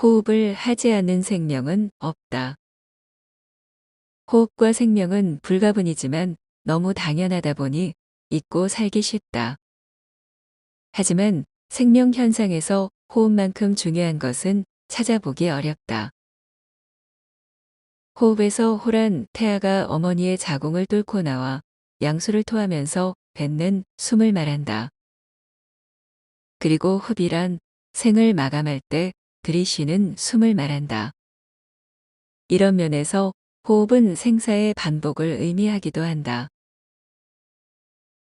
호흡을 하지 않는 생명은 없다. 호흡과 생명은 불가분이지만 너무 당연하다 보니 잊고 살기 쉽다. 하지만 생명 현상에서 호흡만큼 중요한 것은 찾아보기 어렵다. 호흡에서 호란 태아가 어머니의 자궁을 뚫고 나와 양수를 토하면서 뱉는 숨을 말한다. 그리고 흡이란 생을 마감할 때 들이쉬는 숨을 말한다. 이런 면에서 호흡은 생사의 반복을 의미하기도 한다.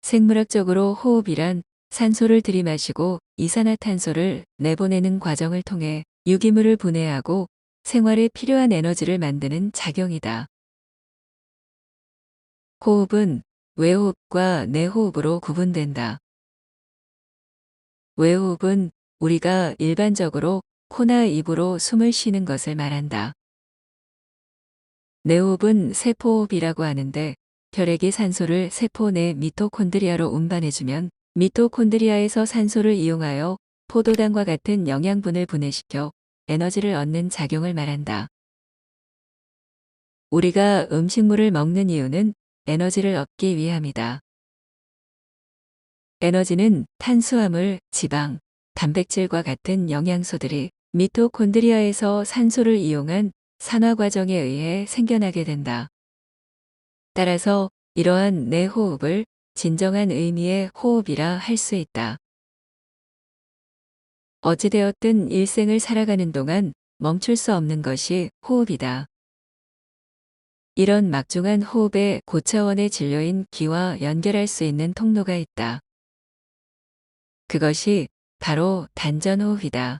생물학적으로 호흡이란 산소를 들이마시고 이산화탄소를 내보내는 과정을 통해 유기물을 분해하고 생활에 필요한 에너지를 만드는 작용이다. 호흡은 외호흡과 내호흡으로 구분된다. 외호흡은 우리가 일반적으로 코나 입으로 숨을 쉬는 것을 말한다. 내호흡은 세포호흡이라고 하는데 혈액이 산소를 세포 내 미토콘드리아로 운반해주면 미토콘드리아에서 산소를 이용하여 포도당과 같은 영양분을 분해시켜 에너지를 얻는 작용을 말한다. 우리가 음식물을 먹는 이유는 에너지를 얻기 위함이다. 에너지는 탄수화물, 지방, 단백질과 같은 영양소들이 미토콘드리아에서 산소를 이용한 산화 과정에 의해 생겨나게 된다. 따라서 이러한 내 호흡을 진정한 의미의 호흡이라 할 수 있다. 어찌되었든 일생을 살아가는 동안 멈출 수 없는 것이 호흡이다. 이런 막중한 호흡의 고차원의 진료인 기와 연결할 수 있는 통로가 있다. 그것이 바로 단전호흡이다.